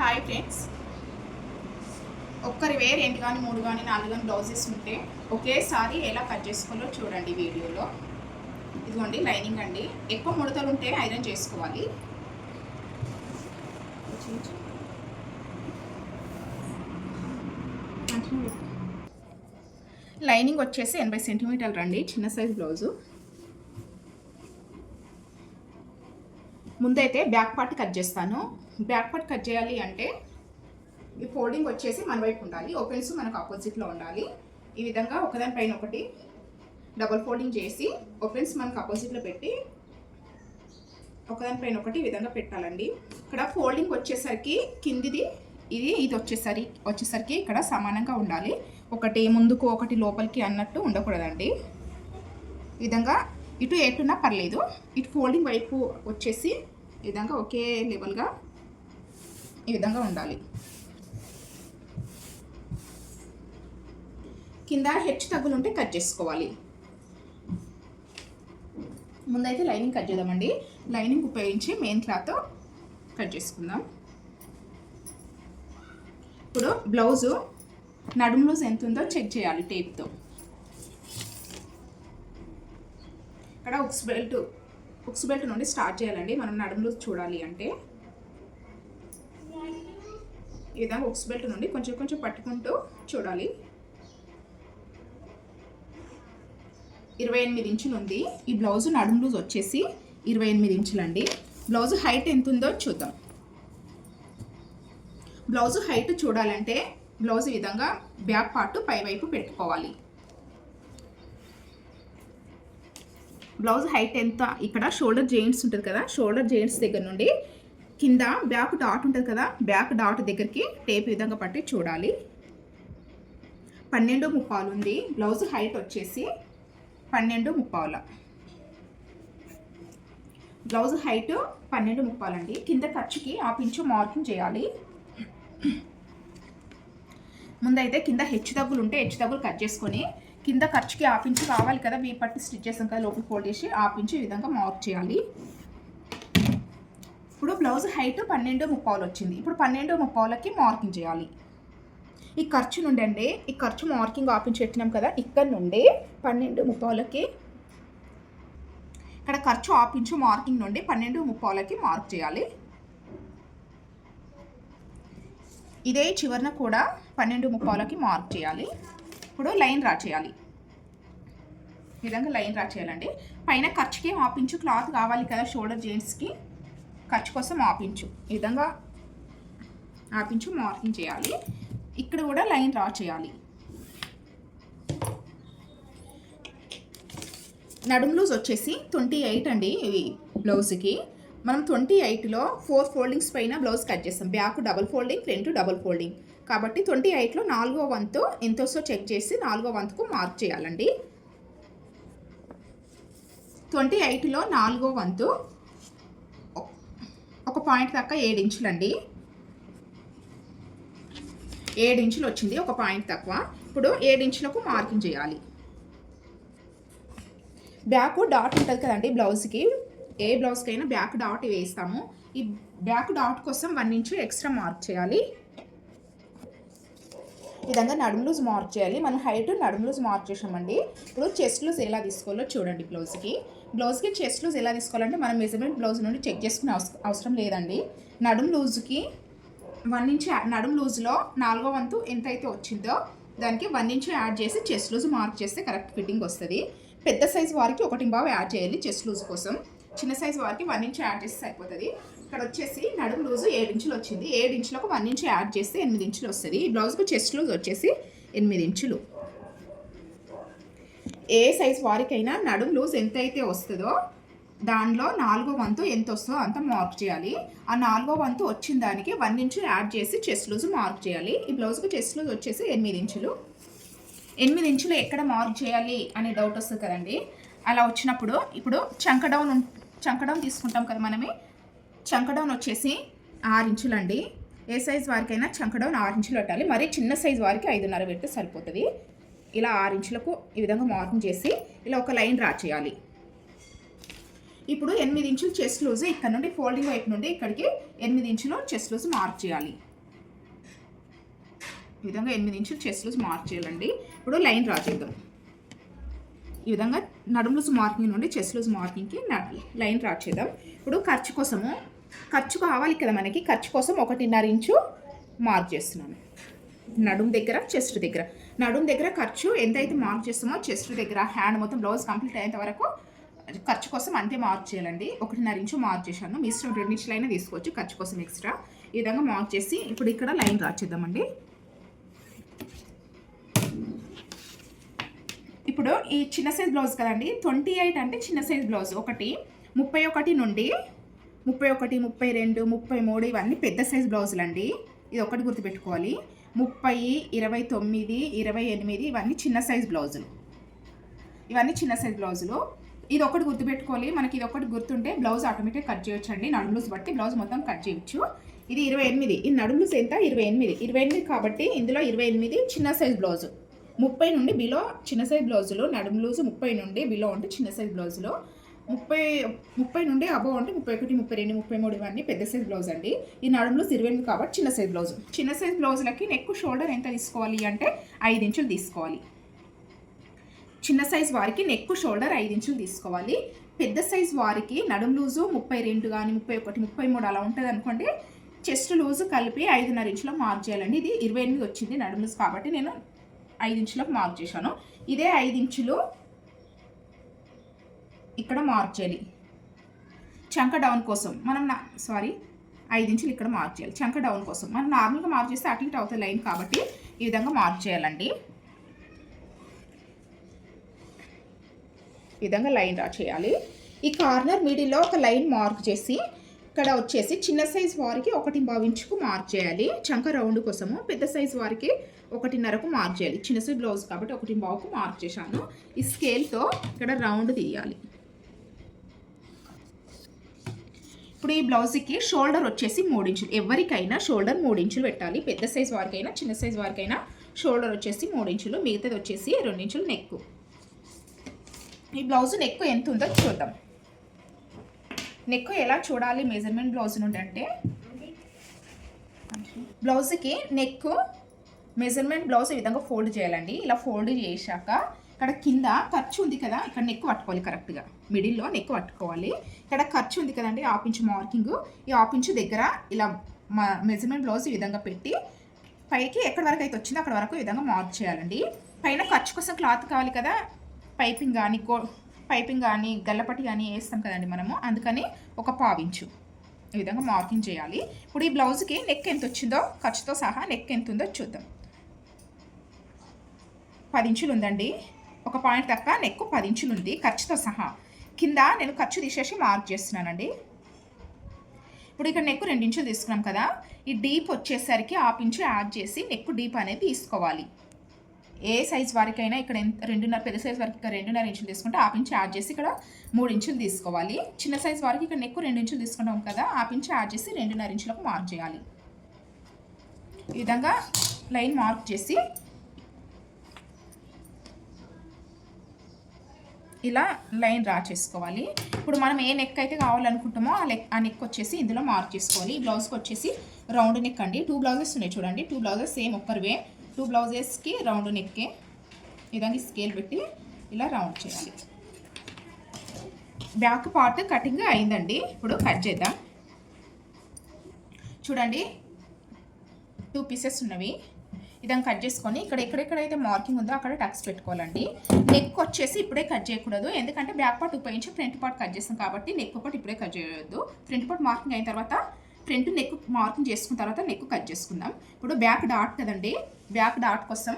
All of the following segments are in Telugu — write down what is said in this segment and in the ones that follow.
హాయ్ ఫ్రెండ్స్ ఒక్కరి వేర్ రెండు కానీ మూడు కానీ నాలుగు కానీ బ్లౌజెస్ ఉంటే ఒకేసారి ఎలా కట్ చేసుకోవాలో చూడండి వీడియోలో. ఇదిగోండి లైనింగ్ అండి. ఎక్కువ ముడతలు ఉంటే ఐరన్ చేసుకోవాలి. లైనింగ్ వచ్చేసి ఎనభై సెంటీమీటర్లు రండి చిన్న సైజ్ బ్లౌజు. ముందైతే బ్యాక్ పార్ట్ కట్ చేస్తాను. బ్యాక్ పార్ట్ కట్ చేయాలి అంటే ఈ ఫోల్డింగ్ వచ్చేసి మన వైపు ఉండాలి. ఓపెన్స్ మనకు ఆపోజిట్లో ఉండాలి. ఈ విధంగా ఒకదానిపైన ఒకటి డబుల్ ఫోల్డింగ్ చేసి ఓపెన్స్ మనకు ఆపోజిట్లో పెట్టి ఒకదానిపైన ఒకటి ఈ విధంగా పెట్టాలండి. ఇక్కడ ఫోల్డింగ్ వచ్చేసరికి కిందిది ఇది ఇది వచ్చేసరి వచ్చేసరికి ఇక్కడ సమానంగా ఉండాలి. ఒకటి ముందుకు ఒకటి లోపలికి అన్నట్టు ఉండకూడదండి. ఈ విధంగా ఇటు ఎటున్నా పర్లేదు. ఇటు ఫోల్డింగ్ వైపు వచ్చేసి ఈ విధంగా ఒకే లెవెల్గా ఈ విధంగా ఉండాలి. కింద హెచ్చు తగ్గులు ఉంటే కట్ చేసుకోవాలి. ముందైతే లైనింగ్ కట్ చేద్దామండి. లైనింగ్ ఉపయోగించి మెయిన్ క్లాత్ కట్ చేసుకుందాం. ఇప్పుడు బ్లౌజు నడుము లూజ్ ఎంత ఉందో చెక్ చేయాలి టేప్తో ఇక్కడ ఉక్స్ బెల్ట్ ఉక్స్ బెల్ట్ నుండి స్టార్ట్ చేయాలండి. మనం నడుము లూజ్ చూడాలి అంటే. ఈ విధంగా ఉక్స్ బెల్ట్ నుండి కొంచెం కొంచెం పట్టుకుంటూ చూడాలి. ఇరవై ఎనిమిది ఇంచులు ఉంది. ఈ బ్లౌజ్ నడుము లూజ్ వచ్చేసి ఇరవై ఎనిమిది ఇంచులండి. బ్లౌజ్ హైట్ ఎంత ఉందో చూద్దాం. బ్లౌజ్ హైట్ చూడాలంటే బ్లౌజ్ ఈ విధంగా బ్యాక్ పార్ట్ పై వైపు పెట్టుకోవాలి. బ్లౌజ్ హైట్ ఎంత? ఇక్కడ షోల్డర్ జెయింట్స్ ఉంటుంది కదా షోల్డర్ జెయింట్స్ దగ్గర నుండి కింద బ్యాక్ డాట్ ఉంటుంది కదా బ్యాక్ డాట్ దగ్గరికి టేప్ విధంగా పట్టి చూడాలి. పన్నెండు ముప్పాలు ఉంది. బ్లౌజ్ హైట్ వచ్చేసి పన్నెండు ముప్పావుల బ్లౌజ్ హైట్ పన్నెండు ముప్పాలండి. కింద ఖర్చుకి ఆ పించు మార్కింగ్ చేయాలి. ముందైతే కింద హెచ్చు తగ్గులు ఉంటే హెచ్చు తగ్గులు కట్ చేసుకొని కింద ఖర్చుకి ఆ పించు కావాలి కదా వీ పట్టి స్టిచ్ చేసాం కదా లోపల ఫోల్డ్ చేసి ఆ పించు ఈ విధంగా మార్క్ చేయాలి. ఇప్పుడు బ్లౌజ్ హైట్ పన్నెండు ముప్పావులు వచ్చింది. ఇప్పుడు పన్నెండు ముప్పావులకి మార్కింగ్ చేయాలి. ఈ ఖర్చు నుండి అండి ఈ ఖర్చు మార్కింగ్ ఆపించి పెట్టినాం కదా ఇక్కడ నుండి పన్నెండు ముప్పావులకి ఇక్కడ ఖర్చు ఆపించు మార్కింగ్ నుండి పన్నెండు ముప్పావులకి మార్క్ చేయాలి. ఇదే చివరన కూడా పన్నెండు ముప్పావులకి మార్క్ చేయాలి. ఇప్పుడు లైన్ రా చేయాలి. ఈ విధంగా లైన్ రా చేయాలండి. పైన ఖర్చుకి ఆపించు క్లాత్ కావాలి కదా షోల్డర్ జెంట్స్కి ఖర్చు కోసం ఆపించు. ఈ విధంగా ఆపించు మార్కింగ్ చేయాలి. ఇక్కడ కూడా లైన్ డ్రా చేయాలి. నడుము లూజ్ వచ్చేసి ట్వంటీ ఎయిట్ అండి ఇవి బ్లౌజ్కి. మనం ట్వంటీ ఎయిట్లో ఫోర్ ఫోల్డింగ్స్ పైన బ్లౌజ్ కట్ చేస్తాం. Back double folding front double folding. కాబట్టి ట్వంటీ ఎయిట్లో నాలుగో వంతు ఎంత వస్తో చెక్ చేసి నాలుగో వంతుకు మార్క్ చేయాలండి. ట్వంటీ ఎయిట్లో నాలుగో వంతు ఒక పాయింట్ దాకా ఏడు ఇంచులండి. ఏడు ఇంచులు వచ్చింది ఒక పాయింట్ తక్కువ. ఇప్పుడు ఏడు ఇంచులకు మార్కింగ్ చేయాలి. బ్యాక్ డాట్ ఉంటుంది కదండి బ్లౌజ్కి. ఏ బ్లౌజ్కైనా బ్యాక్ డాట్ వేస్తాము ఈ బ్యాక్ డాట్ కోసం వన్ ఇంచు ఎక్స్ట్రా మార్క్ చేయాలి. విధంగా నడుము లూజ్ మార్క్ చేయాలి. మనం హైట్ నడుము లూజ్ మార్క్ చేసామండి ఇప్పుడు చెస్ట్ లూజ్ ఎలా తీసుకోవాలో చూడండి బ్లౌజ్కి. బ్లౌజ్కి చెస్ట్ లూజ్ ఎలా తీసుకోవాలంటే మనం మెజర్మెంట్ బ్లౌజ్ నుండి చెక్ చేసుకునే అవసరం లేదండి. నడుం లూజ్కి వన్ ఇంచ్ నడుం లూజ్లో నాలుగో వంతు ఎంత అయితే వచ్చిందో దానికి వన్ ఇంచ్ యాడ్ చేసి చెస్ట్ లూజ్ మార్క్ చేస్తే కరెక్ట్ ఫిట్టింగ్ వస్తుంది. పెద్ద సైజ్ వారికి ఒకటి బాగా యాడ్ చేయాలి చెస్ట్ లూజ్ కోసం. చిన్న సైజు వారికి వన్ ఇంచ్ యాడ్ చేస్తే సరిపోతుంది. ఇక్కడ వచ్చేసి నడుము లూజు ఏడు ఇంచులు వచ్చింది. ఏడు ఇంచులకు వన్ ఇంచ్ యాడ్ చేస్తే ఎనిమిది ఇంచులు వస్తుంది. ఈ బ్లౌజ్కి చెస్ట్ లూజ్ వచ్చేసి ఎనిమిది ఇంచులు. ఏ సైజ్ వారికైనా నడుము లూజ్ ఎంత అయితే వస్తుందో దానిలో నాలుగో వంతు ఎంత వస్తుందో అంత మార్క్ చేయాలి. ఆ నాలుగో వంతు వచ్చిన దానికి వన్ ఇంచు యాడ్ చేసి చెస్ట్ లూజ్ మార్క్ చేయాలి. ఈ బ్లౌజ్కి చెస్ట్ లూజ్ వచ్చేసి ఎనిమిది ఇంచులు. ఎనిమిది ఇంచులు ఎక్కడ మార్క్ చేయాలి అనే డౌట్ వస్తుంది కదండి. అలా వచ్చినప్పుడు ఇప్పుడు చంక డౌన్ చంక డౌన్ తీసుకుంటాం కదా మనమే. చంక డౌన్ వచ్చేసి ఆరు ఇంచులండి ఏ సైజ్ వారికైనా చంక డౌన్ ఆరు ఇంచులు పెట్టాలి. మరీ చిన్న సైజ్ వారికి ఐదున్నర పెడితే సరిపోతుంది. ఇలా ఆరు ఇంచులకు ఈ విధంగా మార్కింగ్ చేసి ఇలా ఒక లైన్ డ్రా చేయాలి. ఇప్పుడు ఎనిమిది ఇంచులు చెస్ట్ లూజ్ ఇక్కడ నుండి ఫోల్డింగ్ వైపు నుండి ఇక్కడికి ఎనిమిది ఇంచులు చెస్ట్ లూజ్ మార్క్ చేయాలి. ఈ విధంగా ఎనిమిది ఇంచులు చెస్ట్ లూజ్ మార్క్ చేయాలండి. ఇప్పుడు లైన్ డ్రా చేద్దాం. ఈ విధంగా నడుము లూజ్ మార్కింగ్ నుండి చెస్ట్ లూజ్ మార్కింగ్కి లైన్ డ్రా చేద్దాం. ఇప్పుడు ఖర్చు కోసము ఖర్చు కావాలి కదా మనకి ఖర్చు కోసం ఒకటిన్నర ఇంచు మార్క్ చేస్తున్నాను. నడుము దగ్గర చెస్ట్ దగ్గర. నడుము దగ్గర ఖర్చు ఎంతైతే మార్క్ చేస్తామో చెస్ట్ దగ్గర హ్యాండ్ మొత్తం బ్లౌజ్ కంప్లీట్ అయ్యేంత వరకు ఖర్చు కోసం అంతే మార్క్ చేయాలండి. ఒకటిన్నర ఇంచు మార్క్ చేశాను. మీ ఇష్టం రెండు అయినా తీసుకోవచ్చు ఖర్చు కోసం ఎక్స్ట్రా ఈ విధంగా మార్క్ చేసి ఇప్పుడు ఇక్కడ లైన్ డ్రా చేద్దామండి. ఇప్పుడు ఈ చిన్న సైజ్ బ్లౌజ్ కదండి ట్వంటీ ఎయిట్ అంటే చిన్న సైజ్ బ్లౌజ్ ఒకటి ముప్పై ఒకటి నుండి ముప్పై ఒకటి ముప్పై రెండు ముప్పై మూడు ఇవన్నీ పెద్ద సైజ్ బ్లౌజులు అండి ఇది ఒకటి గుర్తుపెట్టుకోవాలి. ముప్పై ఇరవై తొమ్మిది ఇరవై ఎనిమిది ఇవన్నీ చిన్న సైజ్ బ్లౌజులు. ఇవన్నీ చిన్న సైజ్ బ్లౌజులు. ఇది ఒకటి గుర్తుపెట్టుకోవాలి. మనకి ఇది ఒకటి గుర్తుంటే బ్లౌజ్ ఆటోమేటిక్ కట్ చేయొచ్చు అండి నడుములూస్ బట్టి బ్లౌజ్ మొత్తం కట్ చేయొచ్చు. ఇది ఇరవై ఎనిమిది. ఈ నడుములూస్ ఎంత? ఇరవై ఎనిమిది. ఇరవై ఎనిమిది కాబట్టి ఇందులో ఇరవై ఎనిమిది చిన్న సైజ్ బ్లౌజు. ముప్పై నుండి బిలో చిన్న సైజ్ బ్లౌజులు నడుము ముప్పై నుండి బిలో ఉంటే చిన్న సైజ్ బ్లౌజులు. ముప్పై ముప్పై నుండి అబోవ్ అంటే ముప్పై ఒకటి ముప్పై రెండు ముప్పై మూడు ఇవన్నీ పెద్ద సైజ్ బ్లౌజ్ అండి. ఈ నడుములు ఇరవై ఎనిమిది కాబట్టి చిన్న సైజ్ బ్లౌజ్ చిన్న సైజ్ బ్లౌజ్లకి నెక్ షోల్డర్ ఎంత తీసుకోవాలి అంటే ఐదు ఇంచులు తీసుకోవాలి. చిన్న సైజ్ వారికి నెక్ షోల్డర్ ఐదు ఇంచులు తీసుకోవాలి. పెద్ద సైజ్ వారికి నడుము లూజు ముప్పై రెండు కానీ ముప్పై ఒకటి ముప్పై మూడు అలా ఉంటుంది అనుకోండి చెస్ట్ లూజు కలిపి ఐదున్నర ఇంచులో మార్క్ చేయాలండి. ఇది ఇరవై ఎనిమిది వచ్చింది నడుము లూజ్ కాబట్టి నేను ఐదు ఇంచులకు మార్క్ చేశాను. ఇదే ఐదు ఇంచులు ఇక్కడ మార్క్ చేయాలి. చంక డౌన్ కోసం మనం నా సారీ ఐదు ఇంచులు ఇక్కడ మార్క్ చేయాలి. చంక డౌన్ కోసం మనం నార్మల్గా మార్క్ చేస్తే అటు ఇటు అవుతుంది లైన్ కాబట్టి ఈ విధంగా మార్క్ చేయాలండి. ఈ విధంగా లైన్ డ్రా చేయాలి. ఈ కార్నర్ మిడిల్లో ఒక లైన్ మార్క్ చేసి ఇక్కడ వచ్చేసి చిన్న సైజ్ వారికి ఒకటి ఇంచుకు మార్క్ చేయాలి. చంక రౌండ్ కోసము పెద్ద సైజ్ వారికి ఒకటిన్నరకు మార్క్ చేయాలి. చిన్న సైజ్ బ్లౌజ్ కాబట్టి ఒకటి బావుకు మార్క్ చేశాను. ఈ స్కేల్తో ఇక్కడ రౌండ్ తీయాలి. ఇప్పుడు ఈ బ్లౌజ్కి షోల్డర్ వచ్చేసి మూడు ఇంచులు. ఎవరికైనా షోల్డర్ మూడు ఇంచులు పెట్టాలి. పెద్ద సైజ్ వారికైనా చిన్న సైజ్ వారికైనా షోల్డర్ వచ్చేసి మూడు ఇంచులు. మిగతాది వచ్చేసి రెండు ఇంచులు నెక్ ఈ బ్లౌజ్ నెక్ ఎంత ఉందో చూద్దాం. నెక్ ఎలా చూడాలి మెజర్మెంట్ బ్లౌజ్ నుండి అంటే బ్లౌజ్కి నెక్ మెజర్మెంట్ బ్లౌజ్ ఈ విధంగా ఫోల్డ్ చేయాలండి. ఇలా ఫోల్డ్ చేశాక ఇక్కడ కింద ఖర్చు ఉంది కదా ఇక్కడ నెక్ పట్టుకోవాలి కరెక్ట్గా. మిడిల్లో నెక్ పట్టుకోవాలి. ఇక్కడ ఖర్చు ఉంది కదండి హాఫ్ ఇంచ్ మార్కింగ్. ఈ హాఫ్ ఇంచ్ దగ్గర ఇలా మా మెజర్మెంట్ బ్లౌజ్ ఈ విధంగా పెట్టి పైకి ఎక్కడి వరకు అయితే వచ్చిందో అక్కడ వరకు ఈ విధంగా మార్క్ చేయాలండి. పైన ఖర్చు కోసం క్లాత్ కావాలి కదా పైపింగ్ కానీ గో పైపింగ్ కానీ గల్లపటి కానీ వేస్తాం కదండి మనము. అందుకని ఒక పావించు ఈ విధంగా మార్కింగ్ చేయాలి. ఇప్పుడు ఈ బ్లౌజ్కి నెక్ ఎంత వచ్చిందో ఖర్చుతో సహా నెక్ ఎంత ఉందో చూద్దాం. పది ఇంచులు ఉందండి. ఒక పాయింట్ తక్క నెక్ పది ఇంచులు ఉంది ఖర్చుతో సహా కింద నేను ఖర్చు తీసేసి మార్క్ చేస్తున్నానండి. ఇప్పుడు ఇక్కడ నెక్ రెండు ఇంచులు తీసుకున్నాం కదా ఈ డీప్ వచ్చేసరికి హాఫ్ ఇంచు యాడ్ చేసి నెక్ డీప్ అనేది తీసుకోవాలి. ఏ సైజ్ వారికైనా ఇక్కడ ఎంత రెండున్నర పెద్ద సైజ్ వరకు ఇక్కడ రెండున్నర ఇంచులు తీసుకుంటే హాఫ్ ఇంచు యాడ్ చేసి ఇక్కడ మూడు ఇంచులు తీసుకోవాలి. చిన్న సైజ్ వారికి ఇక్కడ నెక్ రెండు ఇంచులు తీసుకుంటాం కదా హాఫ్ ఇంచు యాడ్ చేసి రెండున్నర ఇంచులకు మార్క్ చేయాలి. ఈ విధంగా లైన్ మార్క్ చేసి ఇలా లైన్ డ్రా చేసుకోవాలి. ఇప్పుడు మనం ఏ నెక్ అయితే కావాలనుకుంటామో ఆ నెక్ ఆ నెక్ వచ్చేసి ఇందులో మార్క్ చేసుకోవాలి. ఈ బ్లౌజ్కి వచ్చేసి రౌండ్ నెక్ అండి. టూ బ్లౌజెస్ ఉన్నాయి చూడండి. టూ బ్లౌజెస్ సేమ్ ఒక్కరివే టూ బ్లౌజెస్కి రౌండ్ నెక్కే విధంగా స్కేల్ పెట్టి ఇలా రౌండ్ చేయాలి. బ్యాక్ పార్ట్ కటింగ్ అయిందండి. ఇప్పుడు కట్ చేద్దాం. చూడండి. టూ పీసెస్ ఉన్నవి. ఇదని కట్ చేసుకొని ఇక్కడ ఎక్కడెక్కడైతే మార్కింగ్ ఉందో అక్కడ టక్స్ పెట్టుకోవాలండి. నెక్ వచ్చేసి ఇప్పుడే కట్ చేయకూడదు. ఎందుకంటే బ్యాక్ పార్ట్ ఉపయోగించి ఫ్రంట్ పార్ట్ కట్ చేస్తాం కాబట్టి నెక్ పార్ట్ ఇప్పుడే కట్ చేయొద్దు. ఫ్రంట్ పార్ట్ మార్కింగ్ అయిన తర్వాత ఫ్రంట్ నెక్ మార్కింగ్ చేసుకున్న తర్వాత నెక్ కట్ చేసుకుందాం. ఇప్పుడు బ్యాక్ డాట్ కదండి. బ్యాక్ డాట్ కోసం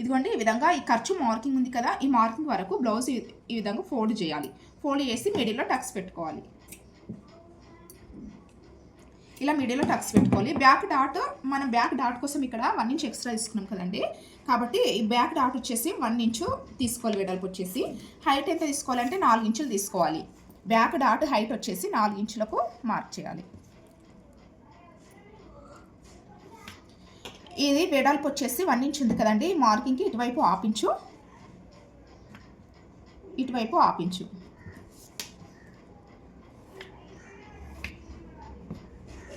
ఇదిగోండి ఈ విధంగా ఈ ఖర్చు మార్కింగ్ ఉంది కదా ఈ మార్కింగ్ వరకు బ్లౌజ్ ఈ విధంగా ఫోల్డ్ చేయాలి. ఫోల్డ్ చేసి మిడిల్లో టక్స్ పెట్టుకోవాలి. ఇలా మీడియాలో టక్స్ పెట్టుకోవాలి. బ్యాక్ డాట్ మనం బ్యాక్ డాట్ కోసం ఇక్కడ వన్ ఇంచ్ ఎక్స్ట్రా తీసుకున్నాం కదండి. కాబట్టి ఈ బ్యాక్ డాట్ వచ్చేసి వన్ ఇంచు తీసుకోవాలి వెడల్పు వచ్చేసి. హైట్ ఎంత తీసుకోవాలంటే నాలుగు ఇంచులు తీసుకోవాలి. బ్యాక్ డాట్ హైట్ వచ్చేసి నాలుగు ఇంచులకు మార్క్ చేయాలి. ఇది వెడల్పు వచ్చేసి వన్ ఇంచ్ ఉంది కదండి. మార్కింగ్కి ఇటువైపు ఆపించు ఇటువైపు ఆపించు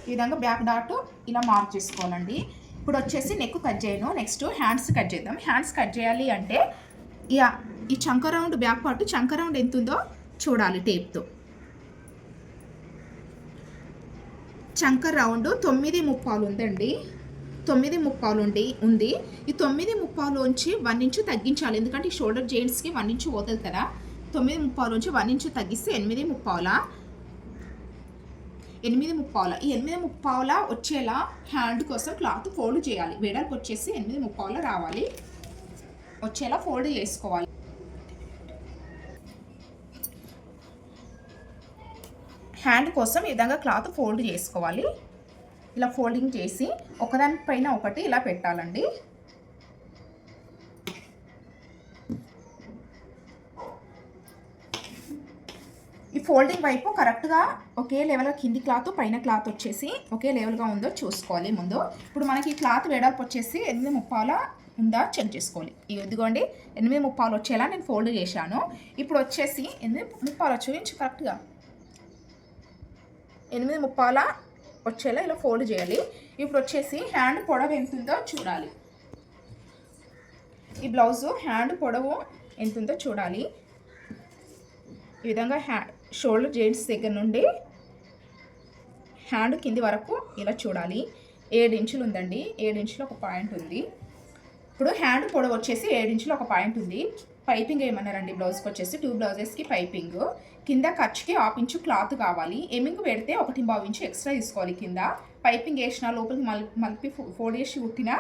ఈ విధంగా బ్యాక్ డాట్ ఇలా మార్క్ చేసుకోవాలండి ఇప్పుడు వచ్చేసి నెక్ కట్ చేయను. నెక్స్ట్ హ్యాండ్స్ కట్ చేద్దాం. హ్యాండ్స్ కట్ చేయాలి అంటే ఇక ఈ చంక రౌండ్ బ్యాక్ పార్ట్ చంక రౌండ్ ఎంత ఉందో చూడాలి టేప్తో చంక రౌండ్ తొమ్మిది ముప్పాలు ఉందండి. తొమ్మిది ముప్పాలు ఉండి ఉంది. ఈ తొమ్మిది ముప్పాలోంచి వన్ ఇంచు తగ్గించాలి. ఎందుకంటే ఈ షోల్డర్ జెయింట్స్కి వన్ ఇంచు పోతుంది కదా. తొమ్మిది ముప్పాలోంచి వన్ ఇంచు తగ్గిస్తే ఎనిమిది ముప్పాల? ఎనిమిది ముప్పావుల. ఈ ఎనిమిది ముప్పావుల వచ్చేలా హ్యాండ్ కోసం క్లాత్ ఫోల్డ్ చేయాలి. వెడల్పు వచ్చేసి ఎనిమిది ముప్పావుల రావాలి. వచ్చేలా ఫోల్డ్ చేసుకోవాలి. హ్యాండ్ కోసం ఈ విధంగా క్లాత్ ఫోల్డ్ చేసుకోవాలి. ఇలా ఫోల్డింగ్ చేసి ఒకదానిపైన ఒకటి ఇలా పెట్టాలండి. ఈ ఫోల్డింగ్ వైపు కరెక్ట్గా ఒకే లెవెల్ కింది క్లాత్ పైన క్లాత్ వచ్చేసి ఒకే లెవెల్గా ఉందో చూసుకోవాలి ముందు. ఇప్పుడు మనకి ఈ క్లాత్ వెడల్పు వచ్చేసి ఎనిమిది ముప్పాల ఉందా చెక్ చేసుకోవాలి. ఇదిగోండి ఎనిమిది ముప్పాలు వచ్చేలా నేను ఫోల్డ్ చేశాను. ఇప్పుడు వచ్చేసి ఎనిమిది ముప్పాలు వచ్చి కరెక్ట్గా. ఎనిమిది ముప్పాల వచ్చేలా ఇలా ఫోల్డ్ చేయాలి. ఇప్పుడు వచ్చేసి హ్యాండ్ పొడవు ఎంత ఉందో చూడాలి. ఈ బ్లౌజు హ్యాండ్ పొడవు ఎంత ఉందో చూడాలి. ఈ విధంగా హ్యా షోల్డర్ జాయింట్స్ దగ్గర నుండి హ్యాండ్ కింది వరకు ఇలా చూడాలి. ఏడు ఇంచులు ఉందండి. ఏడు ఇంచులు ఒక పాయింట్ ఉంది. ఇప్పుడు హ్యాండ్ పొడవు వచ్చేసి ఏడు ఇంచులు ఒక పాయింట్ ఉంది. పైపింగ్ ఏమన్నారండి? బ్లౌజ్కి వచ్చేసి టూ బ్లౌజెస్కి పైపింగ్. కింద ఖర్చుకి హాఫ్ ఇంచు క్లాత్ కావాలి. ఎమింగ్ పెడితే ఒకటి బావు ఇంచు ఎక్స్ట్రా తీసుకోవాలి కింద. పైపింగ్ వేసిన లోపలికి మల్ మలిపి ఫోల్డ్ చేసి కుట్టిన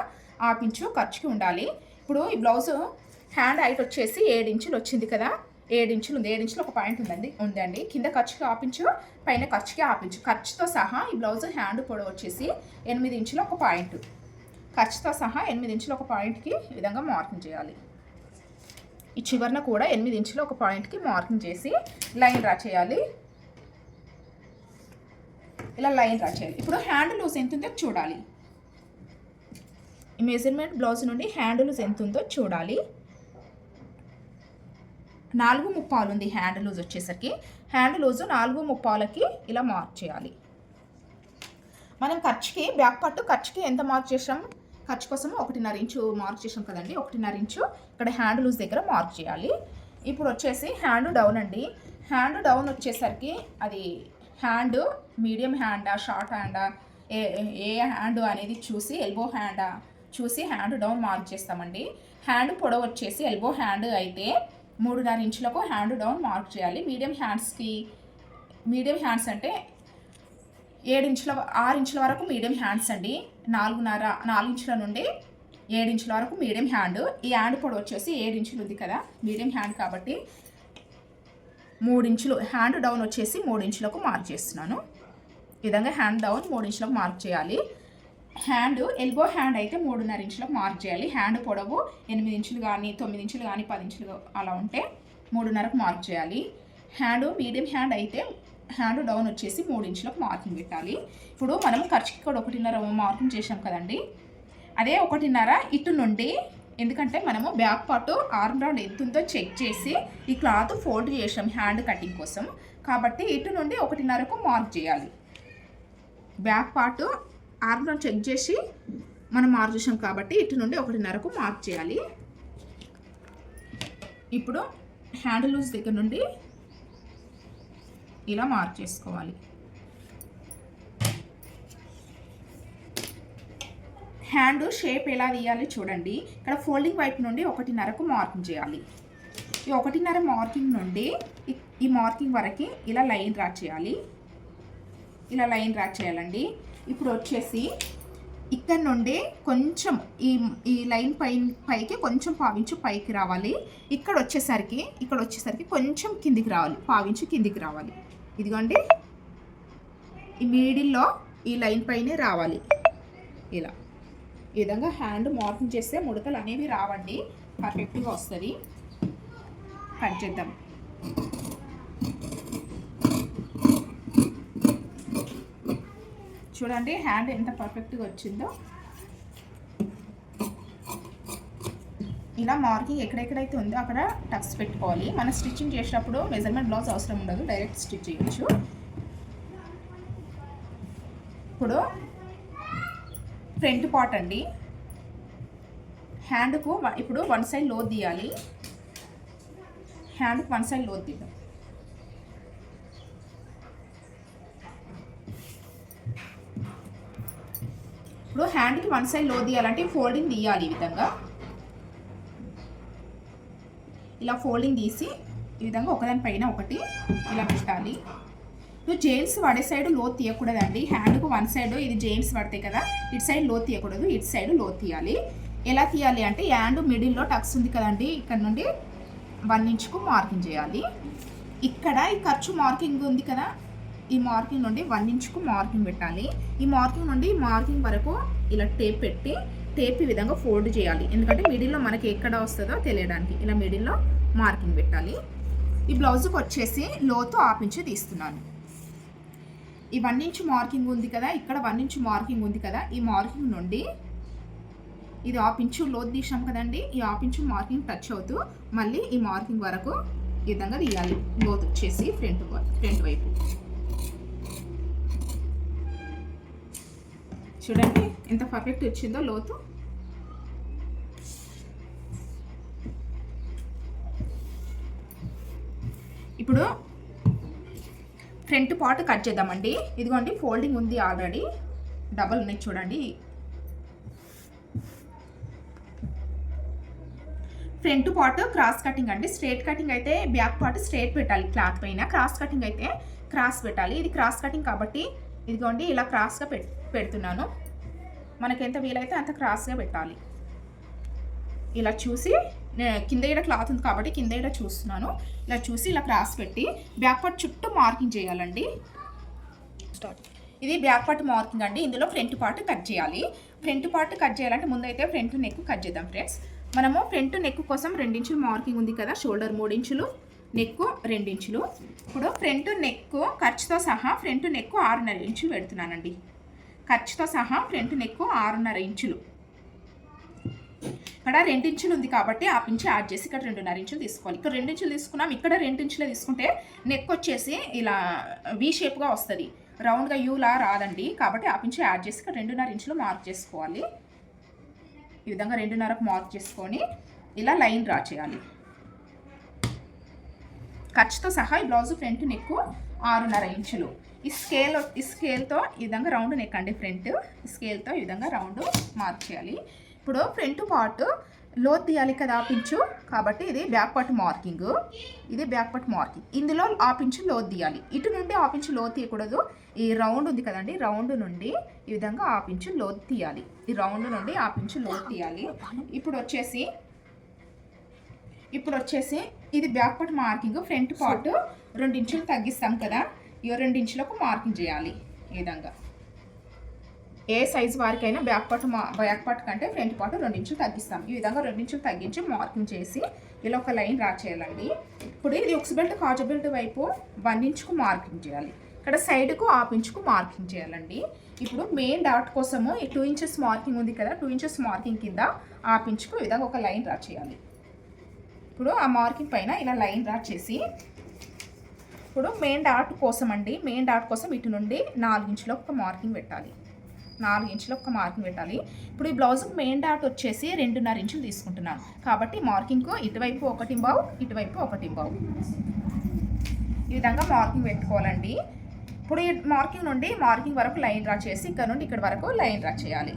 హాఫ్ ఇంచు ఖర్చుకి ఉండాలి. ఇప్పుడు ఈ బ్లౌజ్ హ్యాండ్ హైట్ వచ్చేసి ఏడు ఇంచులు వచ్చింది కదా. ఏడు ఇంచులు ఉంది. ఏడు ఒక పాయింట్ ఉందండి. ఉందండి. కింద ఖర్చుకి ఆపించు పైన ఖర్చుకి ఆపించు. ఖర్చుతో సహా ఈ బ్లౌజ్ హ్యాండ్ పొడవు వచ్చేసి ఎనిమిది ఇంచులు ఒక పాయింట్. ఖర్చుతో సహా ఎనిమిది ఇంచులు ఒక పాయింట్కి ఈ విధంగా మార్కింగ్ చేయాలి. ఈ చివరన కూడా ఎనిమిది ఇంచులు ఒక పాయింట్కి మార్కింగ్ చేసి లైన్ డ్రా చేయాలి. ఇలా లైన్ డ్రా చేయాలి. ఇప్పుడు హ్యాండ్ లూజ్ ఎంత ఉందో చూడాలి. ఈ మెజర్మెంట్ బ్లౌజ్ నుండి హ్యాండ్ లూజ్ ఎంత ఉందో చూడాలి. నాలుగు ముప్పాలు ఉంది హ్యాండ్ లూజ్ వచ్చేసరికి. హ్యాండ్ లూజ్ నాలుగు ముప్పాలకి ఇలా మార్క్ చేయాలి. మనం ఖర్చుకి బ్యాక్ పట్టు ఖర్చుకి ఎంత మార్క్ చేసాం ఖర్చు కోసం ఒకటిన్నర ఇంచు మార్క్ చేసాం కదండి ఒకటిన్నర ఇంచు. ఇక్కడ హ్యాండ్ లూజ్ దగ్గర మార్క్ చేయాలి. ఇప్పుడు వచ్చేసి హ్యాండ్ డౌన్ అండి. హ్యాండ్ డౌన్ వచ్చేసరికి అది హ్యాండ్ మీడియం హ్యాండా షార్ట్ హ్యాండా ఏ ఏ హ్యాండ్ అనేది చూసి ఎల్బో హ్యాండా చూసి హ్యాండ్ డౌన్ మార్క్ చేస్తామండి. హ్యాండ్ పొడవు వచ్చేసి ఎల్బో హ్యాండ్ అయితే మూడున్నర ఇంచులకు హ్యాండ్ డౌన్ మార్క్ చేయాలి. మీడియం హ్యాండ్స్కి మీడియం హ్యాండ్స్ అంటే ఏడు ఇంచుల ఆరు ఇంచుల వరకు మీడియం హ్యాండ్స్ అండి. నాలుగున్నర నాలుగు ఇంచుల నుండి ఏడు ఇంచుల వరకు మీడియం హ్యాండ్. ఈ హ్యాండ్ పొడవు వచ్చేసి ఏడు ఇంచులు ఉంది కదా మీడియం హ్యాండ్ కాబట్టి మూడు ఇంచులు హ్యాండ్ డౌన్ వచ్చేసి మూడు ఇంచులకు మార్క్ చేస్తున్నాను. ఈ విధంగా హ్యాండ్ డౌన్ మూడు ఇంచులకు మార్క్ చేయాలి. హ్యాండ్ ఎల్బో హ్యాండ్ అయితే మూడున్నర ఇంచులకు మార్క్ చేయాలి. హ్యాండ్ పొడవు ఎనిమిది ఇంచులు కానీ తొమ్మిది ఇంచులు కానీ పది ఇంచులు అలా ఉంటే మూడున్నరకు మార్క్ చేయాలి. హ్యాండ్ మీడియం హ్యాండ్ అయితే హ్యాండ్ డౌన్ వచ్చేసి మూడు ఇంచులకు మార్కింగ్ పెట్టాలి. ఇప్పుడు మనం ఖర్చుకి కూడా ఒకటిన్నర మార్కింగ్ చేసాం కదండి. అదే ఒకటిన్నర ఇటు నుండి ఎందుకంటే మనము బ్యాక్ పార్ట్ ఆర్మ్ రౌండ్ ఎంత ఉందో చెక్ చేసి ఈ క్లాత్ ఫోల్డ్ చేసాం హ్యాండ్ కటింగ్ కోసం. కాబట్టి ఇటు నుండి ఒకటిన్నరకు మార్క్ చేయాలి. బ్యాక్ పార్ట్ ఆర్మ్ చెక్ చేసి మనం మార్క్ చేసాం కాబట్టి ఇటు నుండి ఒకటిన్నరకు మార్క్ చేయాలి. ఇప్పుడు హ్యాండ్ లూజ్ దగ్గర నుండి ఇలా మార్క్ చేసుకోవాలి. హ్యాండ్ షేప్ ఎలా తీయాలి చూడండి. ఇక్కడ ఫోల్డింగ్ వైపు నుండి ఒకటిన్నరకు మార్కింగ్ చేయాలి. ఈ ఒకటిన్నర మార్కింగ్ నుండి ఈ- ఈ మార్కింగ్ వరకు ఇలా లైన్ డ్రా చేయాలి. ఇలా లైన్ డ్రా చేయాలండి. ఇప్పుడు వచ్చేసి ఇక్కడ నుండి కొంచెం ఈ ఈ లైన్ పై పైకి కొంచెం పావించు పైకి రావాలి. ఇక్కడ వచ్చేసరికి ఇక్కడ వచ్చేసరికి కొంచెం కిందికి రావాలి. పావించు కిందికి రావాలి. ఇదిగోండి. ఈ మీడిల్లో ఈ లైన్ పైనే రావాలి. ఇలా. ఈ విధంగా హ్యాండ్ మార్కింగ్ చేస్తే ముడతలు అనేవి రావండి. పర్ఫెక్ట్గా వస్తుంది. కట్ చేద్దాం. చూడండి హ్యాండ్ ఎంత పర్ఫెక్ట్గా వచ్చిందో. ఇలా మార్కింగ్ ఎక్కడెక్కడైతే ఉందో అక్కడ టక్స్ పెట్టుకోవాలి. మనం స్టిచ్చింగ్ చేసేటప్పుడు మెజర్మెంట్ బ్లౌజ్ అవసరం ఉండదు డైరెక్ట్ స్టిచ్ చేయొచ్చు. ఇప్పుడు ఫ్రంట్ పార్ట్ అండి. హ్యాండ్కు ఇప్పుడు వన్ సైడ్ లోత్ తీయాలి. హ్యాండ్కి వన్ సైడ్ లోత్ తీద్దాం. ఇప్పుడు హ్యాండ్కి వన్ సైడ్లో తీయాలంటే ఫోల్డింగ్ తీయాలి ఈ విధంగా. ఇలా ఫోల్డింగ్ తీసి ఈ విధంగా ఒకదాని పైన ఒకటి ఇలా పెట్టాలి. ఇప్పుడు జెయింట్స్ పడే సైడ్లో తీయకూడదండి. హ్యాండ్కు వన్ సైడ్ ఇది జెయింట్స్ పడతాయి కదా ఇటు సైడ్లో తీయకూడదు ఇటు సైడ్లో తీయాలి. ఎలా తీయాలి అంటే హ్యాండ్ మిడిల్లో టక్స్ ఉంది కదండి ఇక్కడ నుండి వన్ ఇంచ్కు మార్కింగ్ చేయాలి. ఇక్కడ ఈ ఖర్చు మార్కింగ్ ఉంది కదా ఈ మార్కింగ్ నుండి వన్ ఇంచ్కు మార్కింగ్ పెట్టాలి. ఈ మార్కింగ్ నుండి ఈ మార్కింగ్ వరకు ఇలా టేప్ పెట్టి టేప్ ఈ విధంగా ఫోల్డ్ చేయాలి. ఎందుకంటే మిడిల్లో మనకి ఎక్కడ వస్తుందో తెలియడానికి ఇలా మిడిల్లో మార్కింగ్ పెట్టాలి. ఈ బ్లౌజ్కి వచ్చేసి లోతు ఆపించి తీస్తున్నాను. ఈ వన్ ఇంచ్ మార్కింగ్ ఉంది కదా ఇక్కడ వన్ ఇంచ్ మార్కింగ్ ఉంది కదా ఈ మార్కింగ్ నుండి ఇది హాఫ్ ఇంచు లోతు తీసాం కదండి ఈ హాఫ్ ఇంచు మార్కింగ్ టచ్ అవుతూ మళ్ళీ ఈ మార్కింగ్ వరకు ఈ విధంగా తీయాలి. లోతు వచ్చేసి ఫ్రంట్ ఫ్రంట్ వైపు. చూడండి ఎంత పర్ఫెక్ట్ వచ్చిందో లోతు. ఇప్పుడు ఫ్రంట్ పార్ట్ కట్ చేద్దామండి. ఇదిగోండి ఫోల్డింగ్ ఉంది ఆల్రెడీ. డబల్ ఉన్నాయి చూడండి. ఫ్రంట్ పార్ట్ క్రాస్ కటింగ్ అండి. స్ట్రేట్ కటింగ్ అయితే బ్యాక్ పార్ట్ స్ట్రేట్ పెట్టాలి క్లాత్ పైన. క్రాస్ కటింగ్ అయితే క్రాస్ పెట్టాలి. ఇది క్రాస్ కటింగ్ కాబట్టి ఇదిగోండి ఇలా క్రాస్గా పెట్టి పెడుతున్నాను. మనకి ఎంత వీలైతే అంత క్రాస్గా పెట్టాలి. ఇలా చూసి కింద ఈడ క్లాత్ ఉంది కాబట్టి కింద ఈడ చూస్తున్నాను. ఇలా చూసి ఇలా క్రాస్ పెట్టి బ్యాక్ పార్ట్ చుట్టూ మార్కింగ్ చేయాలండి. స్టార్ట్. ఇది బ్యాక్ పార్ట్ మార్కింగ్ అండి. ఇందులో ఫ్రంట్ పార్ట్ కట్ చేయాలి. ఫ్రంట్ పార్ట్ కట్ చేయాలంటే ముందైతే ఫ్రంట్ నెక్ కట్ చేద్దాం ఫ్రెండ్స్. మనము ఫ్రంట్ నెక్ కోసం రెండించులు మార్కింగ్ ఉంది కదా షోల్డర్ మూడించులు నెక్ రెండించులు. ఇప్పుడు ఫ్రంట్ నెక్ ఖర్చుతో సహా ఫ్రంట్ నెక్ ఆరున్నర ఇంచులు పెడుతున్నానండి. ఖర్చుతో సహా ఫ్రంట్ నెక్ ఆరున్నర ఇంచులు. ఇక్కడ రెండు ఇంచులు ఉంది కాబట్టి ఆ పించి యాడ్ చేసి ఇక్కడ రెండున్నర ఇంచులు తీసుకోవాలి. ఇక్కడ రెండు ఇంచులు తీసుకున్నాం. ఇక్కడ రెండు తీసుకుంటే నెక్ వచ్చేసి ఇలా వి షేప్గా వస్తుంది. రౌండ్గా యూలా రాదండి. కాబట్టి ఆ పించి యాడ్ చేసి ఇక్కడ రెండున్నర ఇంచులు మార్క్ చేసుకోవాలి. ఈ విధంగా రెండున్నరకు మార్క్ చేసుకొని ఇలా లైన్ డ్రా చేయాలి. ఖర్చుతో సహా ఈ బ్లౌజ్ ఫ్రంట్ నెక్ ఆరున్నర ఇంచులు. ఈ స్కేల్ ఈ స్కేల్తో ఈ విధంగా రౌండ్ నెక్ అండి ఫ్రంట్ ఈ స్కేల్తో ఈ విధంగా రౌండ్ మార్క్ చేయాలి. ఇప్పుడు ఫ్రంట్ పార్ట్లో తీయాలి కదా ఆ పించు కాబట్టి ఇది బ్యాక్ పార్ట్ మార్కింగ్ ఇది బ్యాక్ పార్ట్ మార్కింగ్ ఇందులో ఆ పించు లో తీయాలి. ఇటు నుండి ఆ పించు లో తీయకూడదు. ఈ రౌండ్ ఉంది కదండి రౌండ్ నుండి ఈ విధంగా ఆ పించు లో తీయాలి. ఈ రౌండ్ నుండి ఆ పించు లో తీయాలి. ఇప్పుడు వచ్చేసి ఇప్పుడు వచ్చేసి ఇది back part marking front part రెండు ఇంచులు తగ్గిస్తాం కదా. రెండు ఇంచులకు మార్కింగ్ చేయాలి ఈ విధంగా. ఏ సైజ్ వారికైనా బ్యాక్ పార్ట్ మా బ్యాక్ పార్ట్ కంటే ఫ్రంట్ పార్ట్ రెండించులు తగ్గిస్తాం. ఈ విధంగా రెండించులు తగ్గించి మార్కింగ్ చేసి ఇలా ఒక లైన్ డ్రా చేయాలండి. ఇప్పుడు ఇది ఉక్స్ బెల్ట్ కాజు బెల్ట్ వైపు వన్ ఇంచుకు మార్కింగ్ చేయాలి. ఇక్కడ సైడ్కు హాఫ్ ఇంచుకు మార్కింగ్ చేయాలండి. ఇప్పుడు మెయిన్ డాట్ కోసము ఈ టూ ఇంచెస్ మార్కింగ్ ఉంది కదా టూ ఇంచెస్ మార్కింగ్ కింద హాఫ్ ఇంచుకు ఈ విధంగా ఒక లైన్ డ్రా చేయాలి. ఇప్పుడు ఆ మార్కింగ్ పైన ఇలా లైన్ డ్రా చేసి ఇప్పుడు మెయిన్ డాట్ కోసం అండి మెయిన్ డాట్ కోసం ఇటు నుండి నాలుగు ఇంచుల ఒక మార్కింగ్ పెట్టాలి. నాలుగు ఇంచుల ఒక మార్కింగ్ పెట్టాలి. ఇప్పుడు ఈ బ్లౌజ్కి మెయిన్ డాట్ వచ్చేసి రెండున్నర ఇంచులు తీసుకుంటున్నాను. కాబట్టి మార్కింగ్కు ఇటువైపు ఒకటి బావు ఇటువైపు ఒకటి బావు. ఈ విధంగా మార్కింగ్ పెట్టుకోవాలండి. ఇప్పుడు ఈ మార్కింగ్ నుండి మార్కింగ్ వరకు లైన్ డ్రా చేసి ఇక్కడ నుండి ఇక్కడ వరకు లైన్ డ్రా చేయాలి.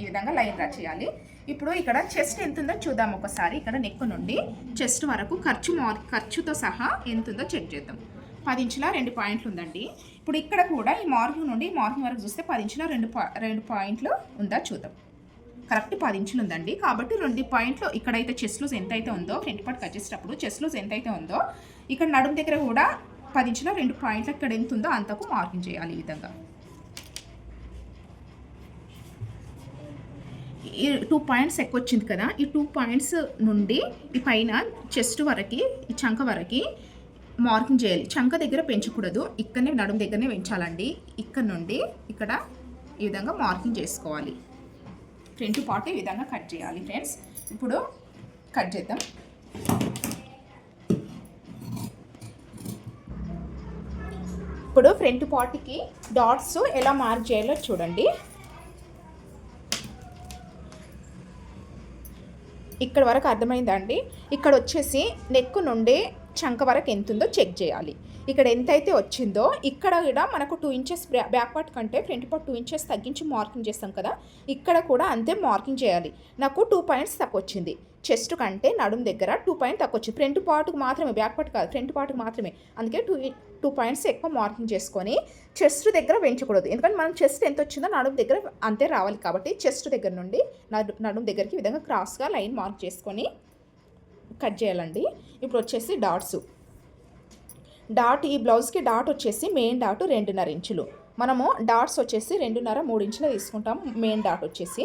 ఈ విధంగా లైన్ డ్రా చేయాలి. ఇప్పుడు ఇక్కడ చెస్ట్ ఎంత ఉందో చూద్దాం ఒకసారి. ఇక్కడ నెక్ నుండి చెస్ట్ వరకు ఖర్చు మార్ ఖర్చుతో సహా ఎంత ఉందో చెక్ చేద్దాం. పది ఇంచుల రెండు పాయింట్లు ఉందండి. ఇప్పుడు ఇక్కడ కూడా ఈ మార్కింగ్ నుండి మార్కింగ్ వరకు చూస్తే పది ఇంచుల రెండు రెండు పాయింట్లు ఉందా చూద్దాం. కరెక్ట్ పది ఇంచులు ఉందండి. కాబట్టి రెండు పాయింట్లు ఇక్కడైతే చెస్ట్ లూజ్ ఎంత అయితే ఉందో ఫ్రంట్ పార్ట్ కట్ చేసేటప్పుడు చెస్ట్ లూజ్ ఎంత అయితే ఉందో ఇక్కడ నడుము దగ్గర కూడా పది ఇంచుల రెండు పాయింట్లు ఇక్కడ ఎంత ఉందో అంతకు మార్కింగ్ చేయాలి ఈ విధంగా. ఈ టూ పాయింట్స్ ఎక్కువ వచ్చింది కదా ఈ టూ పాయింట్స్ నుండి ఈ పైన చెస్ట్ వరకు ఈ చంక వరకు మార్కింగ్ చేయాలి. చంక దగ్గర పెంచకూడదు. ఇక్కడనే నడుము దగ్గరనే పెంచాలండి. ఇక్కడ నుండి ఇక్కడ ఈ విధంగా మార్కింగ్ చేసుకోవాలి. ఫ్రంట్ పార్ట్ ఈ విధంగా కట్ చేయాలి ఫ్రెండ్స్ ఇప్పుడు కట్ చేద్దాం. ఇప్పుడు ఫ్రంట్ పార్ట్కి డాట్స్ ఎలా మార్క్ చేయాలో చూడండి. ఇక్కడ వరకు అర్థమైందండి ఇక్కడ వచ్చేసి నెక్ నుండి చంక వరకు ఎంత ఉందో చెక్ చేయాలి. ఇక్కడ ఎంతైతే వచ్చిందో ఇక్కడ కూడా మనకు టూ ఇంచెస్ బ్యాక్ పార్ట్ కంటే ఫ్రంట్ పార్ట్ టూ ఇంచెస్ తగ్గించి మార్కింగ్ చేస్తాం కదా ఇక్కడ కూడా అంతే మార్కింగ్ చేయాలి. నాకు టూ పాయింట్స్ తక్కువ వచ్చింది చెస్ట్ కంటే నడుం దగ్గర టూ పాయింట్ తక్కువ వచ్చింది ఫ్రంట్ పార్ట్కి మాత్రమే బ్యాక్ పార్ట్ కాదు ఫ్రంట్ పార్ట్కి మాత్రమే. అందుకే టూ టూ పాయింట్స్ ఎక్కువ మార్కింగ్ చేసుకొని చెస్ట్ దగ్గర పెంచకూడదు. ఎందుకంటే మనం చెస్ట్ ఎంత వచ్చిందో నడుం దగ్గర అంతే రావాలి కాబట్టి చెస్ట్ దగ్గర నుండి నడు నడుం దగ్గరికి విధంగా క్రాస్గా లైన్ మార్క్ చేసుకొని కట్ చేయాలండి. ఇప్పుడు వచ్చేసి డాట్స్ డాట్ ఈ బ్లౌజ్కి డాట్ వచ్చేసి మెయిన్ డాట్ రెండున్నర ఇంచులు. మనము డాట్స్ వచ్చేసి రెండున్నర మూడు ఇంచులు తీసుకుంటాము మెయిన్ డాట్ వచ్చేసి.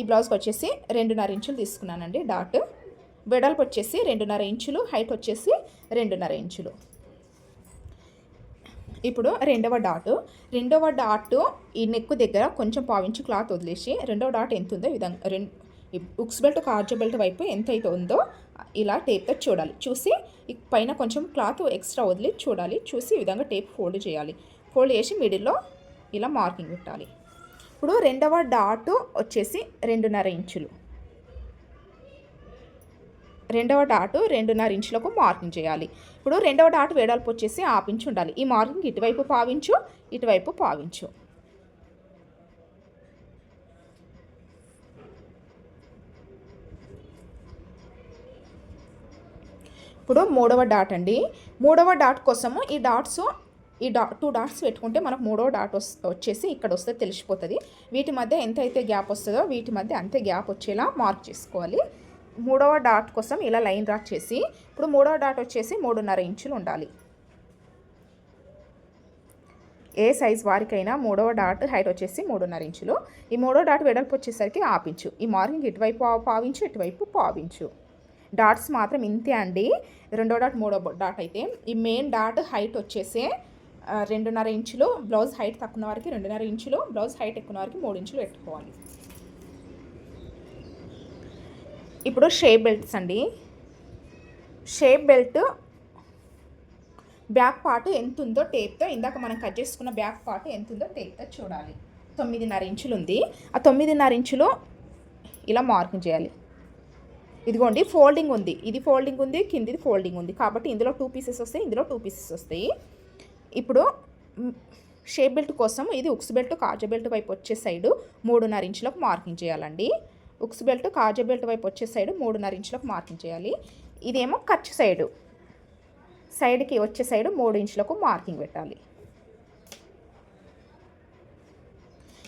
ఈ బ్లౌజ్కి వచ్చేసి రెండున్నర ఇంచులు తీసుకున్నానండి డాట్. వెడల్పు వచ్చేసి రెండున్నర ఇంచులు హైట్ వచ్చేసి రెండున్నర ఇంచులు. ఇప్పుడు రెండవ డాట్. రెండవ డాట్ ఈ నెక్ దగ్గర కొంచెం పావించి క్లాత్ వదిలేసి రెండవ డాట్ ఎంత ఉందో విధంగా రెండు ఉక్స్ బెల్ట్ కార్జో బెల్ట్ వైపు ఎంత అయితే ఉందో ఇలా టేప్తో చూడాలి. చూసి పైన కొంచెం క్లాత్ ఎక్స్ట్రా వదిలి చూడాలి. చూసి ఈ విధంగా టేప్ ఫోల్డ్ చేయాలి. ఫోల్డ్ చేసి మిడిల్లో ఇలా మార్కింగ్ పెట్టాలి. ఇప్పుడు రెండవ డాట్ వచ్చేసి రెండున్నర ఇంచులు. రెండవ డాటు రెండున్నర ఇంచులకు మార్కింగ్ చేయాలి. ఇప్పుడు రెండవ డాట్ వేడల్పు వచ్చేసి ఆపించి ఉండాలి. ఈ మార్కింగ్ ఇటువైపు పావించు ఇటువైపు పావించు ఇప్పుడు మూడవ డాట్ అండి. మూడవ డాట్ కోసము ఈ డాట్స్ ఈ డా టూ డాట్స్ పెట్టుకుంటే మనకు మూడవ డాట్ వచ్చేసి ఇక్కడ వస్తే తెలిసిపోతుంది. వీటి మధ్య ఎంత అయితే గ్యాప్ వస్తుందో వీటి మధ్య అంతే గ్యాప్ వచ్చేలా మార్క్ చేసుకోవాలి. మూడవ డాట్ కోసం ఇలా లైన్ డ్రా చేసి ఇప్పుడు మూడవ డాట్ వచ్చేసి మూడున్నర ఇంచులు ఉండాలి. ఏ సైజ్ వారికైనా మూడవ డాట్ హైట్ వచ్చేసి మూడున్నర ఇంచులు. ఈ మూడవ డాట్ వెడల్పు వచ్చేసరికి ఆపించు ఈ మార్కింగ్ ఇటువైపు పావించు ఇటువైపు పావించు డాట్స్ మాత్రం ఇంతే అండి. రెండో డాట్ మూడో డాట్ అయితే. ఈ మెయిన్ డాట్ హైట్ వచ్చేసి రెండున్నర ఇంచులు బ్లౌజ్ హైట్ తక్కువ వారికి రెండున్నర ఇంచులు బ్లౌజ్ హైట్ ఎక్కువ వారికి మూడు ఇంచులు పెట్టుకోవాలి. ఇప్పుడు షేప్ బెల్ట్స్ అండి. షేప్ బెల్ట్ బ్యాక్ పార్ట్ ఎంత ఉందో టేప్తో ఇందాక మనం కట్ చేసుకున్న బ్యాక్ పార్ట్ ఎంత ఉందో టేప్తో చూడాలి. తొమ్మిదిన్నర ఇంచులు ఉంది ఆ తొమ్మిదిన్నర ఇంచులు ఇలా మార్కింగ్ చేయాలి. ఇదిగోండి ఫోల్డింగ్ ఉంది. ఇది ఫోల్డింగ్ ఉంది కిందిది ఫోల్డింగ్ ఉంది. కాబట్టి ఇందులో టూ పీసెస్ వస్తాయి ఇందులో టూ పీసెస్ వస్తాయి. ఇప్పుడు షేప్ బెల్ట్ కోసం ఇది ఉక్స్ బెల్ట్ కాజా బెల్ట్ వైపు వచ్చే సైడు మూడున్నర ఇంచులకు మార్కింగ్ చేయాలండి. ఉక్స్ బెల్ట్ కాజా బెల్ట్ వైపు వచ్చే సైడు మూడున్నర ఇంచులకు మార్కింగ్ చేయాలి. ఇదేమో ఖర్చు సైడు. సైడ్కి వచ్చే సైడు మూడు ఇంచులకు మార్కింగ్ పెట్టాలి.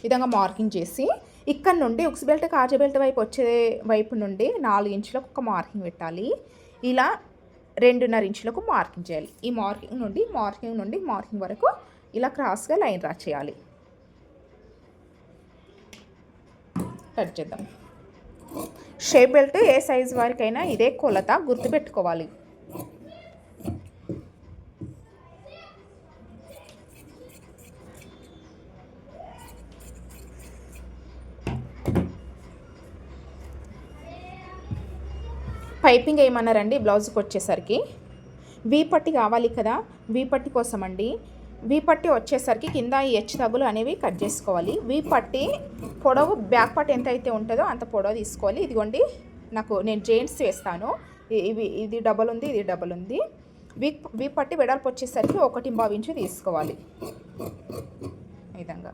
విధంగా మార్కింగ్ చేసి ఇక్కడ నుండి ఉక్స్ బెల్ట్ కాజ బెల్ట్ వైపు వచ్చే వైపు నుండి నాలుగు ఇంచులకు ఒక మార్కింగ్ పెట్టాలి. ఇలా రెండున్నర ఇంచులకు మార్కింగ్ చేయాలి. ఈ మార్కింగ్ నుండి మార్కింగ్ నుండి మార్కింగ్ వరకు ఇలా క్రాస్గా లైన్ డ్రా చేయాలి. కట్ చేద్దాం. షేప్ బెల్ట్ ఏ సైజ్ వారికైనా ఇదే కొలత గుర్తుపెట్టుకోవాలి. పైపింగ్ వేయమన్నారండి బ్లౌజ్కి వచ్చేసరికి. వీ పట్టి కావాలి కదా వీ పట్టి కోసం అండి వీ పట్టి వచ్చేసరికి కింద ఈ హెచ్ తగులు అనేవి కట్ చేసుకోవాలి. వి పట్టి పొడవు బ్యాక్ పట్టి ఎంత అయితే ఉంటుందో అంత పొడవు తీసుకోవాలి. ఇదిగోండి నాకు నేను జెయింట్స్ వేస్తాను. ఇవి ఇది డబల్ ఉంది ఇది డబల్ ఉంది. వీ వీ పట్టి వెడల్పు వచ్చేసరికి ఒకటి ఇంచు తీసుకోవాలి. విధంగా.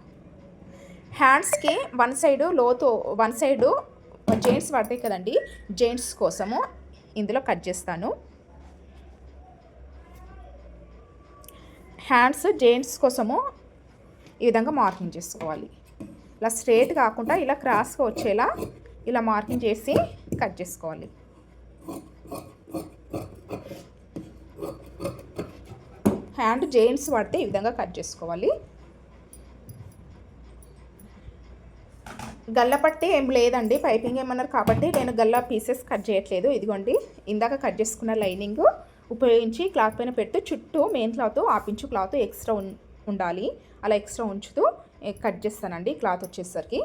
హ్యాండ్స్కి వన్ సైడు లోతు వన్ సైడు జెంట్స్ పడతాయి కదండి జెంట్స్ కోసము. ఇందులో కట్ చేస్తాను. హ్యాండ్స్ జెంట్స్ కోసము ఈ విధంగా మార్కింగ్ చేసుకోవాలి. ఇలా స్ట్రేట్ కాకుండా ఇలా క్రాస్గా వచ్చేలా ఇలా మార్కింగ్ చేసి కట్ చేసుకోవాలి. హ్యాండ్ జెంట్స్ పడితే ఈ విధంగా కట్ చేసుకోవాలి. గల్ల పట్టి ఏం లేదండి. పైపింగ్ ఏమన్నారు కాబట్టి నేను గల్ల పీసెస్ కట్ చేయట్లేదు. ఇదిగోండి. ఇందాక కట్ చేసుకున్న లైనింగ్ ఉపయోగించి క్లాత్ పైన పెట్టి. చుట్టూ మెయిన్ క్లాత్ ఆపించు. క్లాత్ ఎక్స్ట్రా ఉండాలి. అలా ఎక్స్ట్రా ఉంచుతూ కట్ చేస్తానండి క్లాత్ వచ్చేసరికి.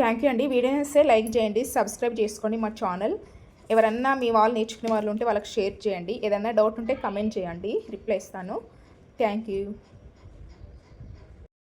థ్యాంక్ యూ అండి. వీడియో నచ్చితే లైక్ చేయండి. సబ్స్క్రైబ్ చేసుకోండి మా ఛానల్. ఎవరన్నా మీ వాళ్ళు నేర్చుకునే వాళ్ళు ఉంటే వాళ్ళకి షేర్ చేయండి. ఏదన్నా డౌట్ ఉంటే కమెంట్ చేయండి. రిప్లై ఇస్తాను. Thank you